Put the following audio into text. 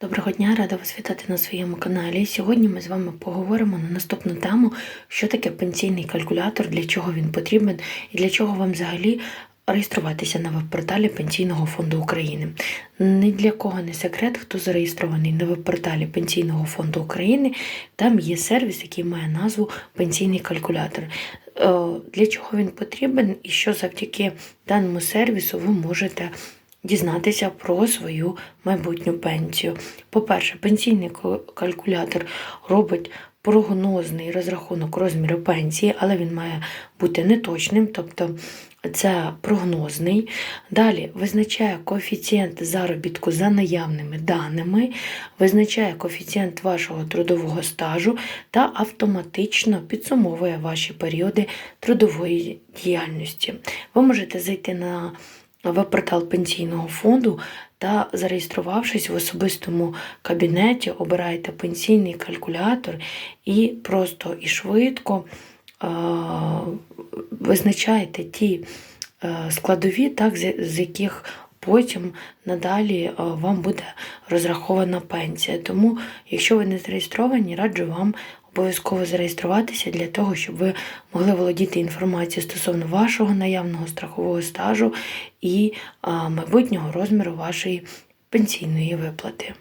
Доброго дня, рада вас вітати на своєму каналі. Сьогодні ми з вами поговоримо на наступну тему, що таке пенсійний калькулятор, для чого він потрібен і для чого вам взагалі реєструватися на веб-порталі Пенсійного фонду України. Ні для кого не секрет, хто зареєстрований на веб-порталі Пенсійного фонду України, там є сервіс, який має назву Пенсійний калькулятор. Е, Для чого він потрібен і що завдяки даному сервісу ви можете дізнатися про свою майбутню пенсію. По-перше, пенсійний калькулятор робить прогнозний розрахунок розміру пенсії, але він має бути неточним, тобто це прогнозний. Далі визначає коефіцієнт заробітку за наявними даними, визначає коефіцієнт вашого трудового стажу та автоматично підсумовує ваші періоди трудової діяльності. Ви можете зайти на веб-портал пенсійного фонду та зареєструвавшись в особистому кабінеті, обираєте пенсійний калькулятор і просто і швидко визначаєте ті е, складові, так, з, з яких потім надалі е, вам буде розрахована пенсія. Тому, якщо ви не зареєстровані, раджу вам обов'язково зареєструватися для того, щоб ви могли володіти інформацією стосовно вашого наявного страхового стажу і майбутнього розміру вашої пенсійної виплати.